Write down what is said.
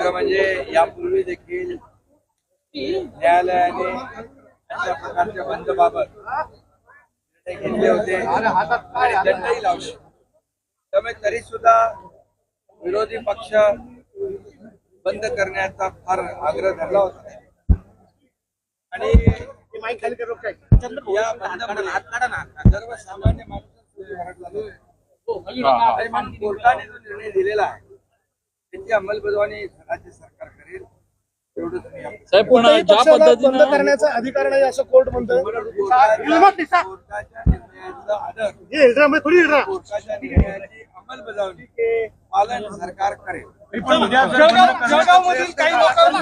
म्हणजे यापूर्वी देखील न्यायालयाने अशा प्रकारच्या बंद बाबत घेतले होते आणि दंडही लावले. त्यामुळे तरी सुद्धा विरोधी पक्ष बंद करण्याचा फार आग्रह धरला होता. आणि या बंदमुळे सर्वसामान्य माणूस कोर्टाने जो निर्णय दिलेला आहे त्याची अंमलबजावणी राज्य सरकार करेल साहेब पण ज्या बंद पद्धतीनं करण्याचा अधिकार नाही असं कोर्ट म्हणतोय. कोर्टाच्या कोर्टाच्या निर्णयाचा आदर कोर्टाच्या निर्णयाची अंमलबजावणी पालन सरकार करेल. जळगाव